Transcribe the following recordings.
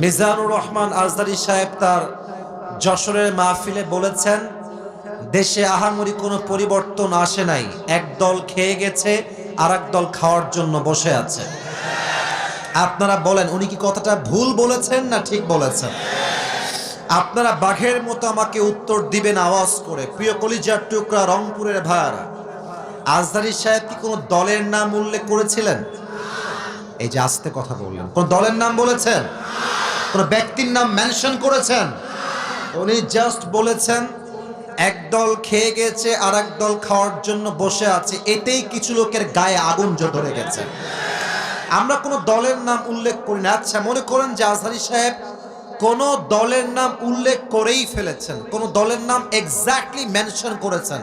মিজানুর রহমান আজদারি সাহেব তার যশোরের মাহফিলে বলেছেন, দেশে আহামরি কোনো পরিবর্তন আসে নাই। এক দল খেয়ে গেছে আর দল খাওয়ার জন্য বসে আছে। আপনারা বলেন, উনি কি কথাটা ভুল বলেছেন না ঠিক বলেছেন? আপনারা বাঘের মতো আমাকে উত্তর দিবেন আওয়াজ করে। প্রিয় কলিজার টুকরা রংপুরের ভাড়া। আজদারি সাহেব কি কোনো দলের নাম উল্লেখ করেছিলেন? এই যে আস্তে কথা বললেন। কোন দলের নাম বলেছেন? কোন ব্যক্তির নাম মেনশন করেছেন? উনি জাস্ট বলেছেন, এক দল খেয়ে গেছে আর এক দল খাওয়ার জন্য বসে আছে, এতেই কিছু লোকের গায়ে আগুন ধরে গেছে। আমরা কোনো দলের নাম উল্লেখ করি না। আচ্ছা মনে করেন যে আজহারি সাহেব কোন দলের নাম উল্লেখ করেই ফেলেছেন, কোন দলের নাম এক্স্যাক্টলি মেনশন করেছেন।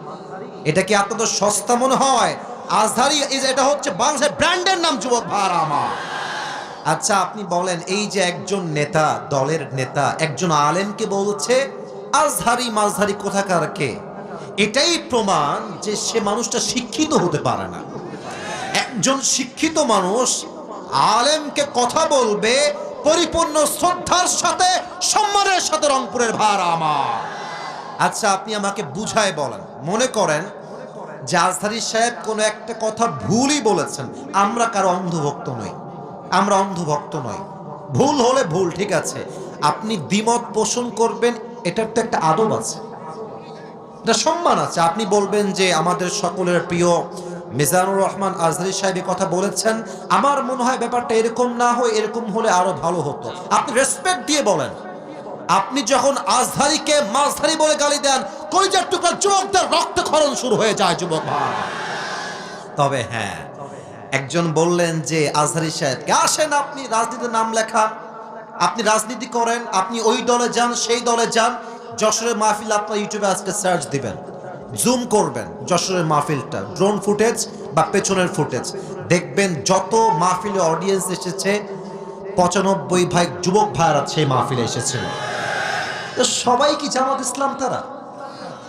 এটা কি আপনাদের সস্তা মনে হয়। আজহারি এটা হচ্ছে বাংলাদেশের ব্র্যান্ডের নাম, যুবক ভার আমার। আচ্ছা আপনি বলেন, এই যে একজন নেতা, দলের নেতা, একজন আলেমকে বলছে, আজহারি মাঝহারি কোথাকার কে? এটাই প্রমাণ যে সে মানুষটা শিক্ষিত হতে পারে না। একজন শিক্ষিত মানুষ আলেমকে কথা বলবে, পরিপূর্ণ শ্রদ্ধার সাথে, সম্মানের সাথে রংপুরের ভার আমার। আচ্ছা আপনি আমাকে বুঝায় বলেন। মনে করেন আজহারি সাহেব কোনো একটা কথা ভুলই বলেছেন। আমরা কারও অন্ধভক্ত নই। আমরা অন্ধভক্ত নই। ভুল হলে ভুল, ঠিক আছে। আপনি দ্বিমত পোষণ করবেন, এটার তো একটা আদব আছে। এটা সম্মান আছে। আপনি বলবেন যে আমাদের সকলের প্রিয় মিজানুর রহমান আজহারি সাহেব কথা বলেছেন। আমার মনে হয় ব্যাপারটা এরকম না হয়, এরকম হলে আরও ভালো হতো। আপনি রেসপেক্ট দিয়ে বলেন। আপনি যখন আজহারিকে মাঝধারী বলে গালি দেন, কলিজার টুকরা যুবকদের রক্তক্ষরণ শুরু হয়ে যায়, যুবক তবে হ্যাঁ একজন বললেন যে, আজহারি সাহেবকে আসেন আপনি? রাজনীতিতে নাম লেখা। আপনি রাজনীতি করেন, আপনি ওই দলে যান, সেই দলে যান। যশোরের মাহফিল আপনার ইউটিউবে আজকে সার্চ দিবেন। জুম করবেন, যশোরের মাহফিলটা। ড্রোন ফুটেজ বা পেছনের ফুটেজ দেখবেন যত মাহফিলে অডিয়েন্স এসেছে, পঁচানব্বই ভাই, যুবক ভাইরা সেই মাহফিলে এসেছিল সবাই কি জামাত ইসলাম তারা?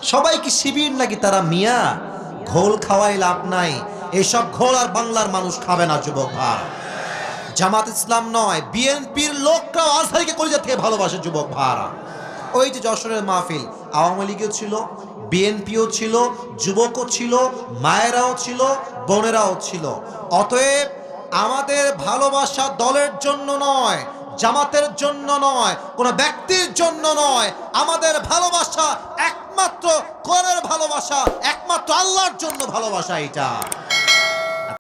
সবাই কি শিবির নাকি তারা মিয়া? ঘোল খাওয়াই লাভ নাই। এসব ঘোল আর বাংলার মানুষ খাবে না, যুবক ভাই। জামাত ইসলাম নয়, বিএনপির লোকরাও আজহারিকে কলিজা থেকে ভালোবাসে, যুবক ভাড়া ওই যে যশোরের মাহফিল, আওয়ামী লীগও ছিল, বিএনপিও ছিল, যুবকও ছিল, মায়েরাও ছিল, বোনেরাও ছিল। অতএব আমাদের ভালোবাসা দলের জন্য নয় জামাতের জন্য নয়, কোন ব্যক্তির জন্য নয়। আমাদের ভালোবাসা একমাত্র করের ভালোবাসা, একমাত্র আল্লাহর জন্য ভালোবাসা এটা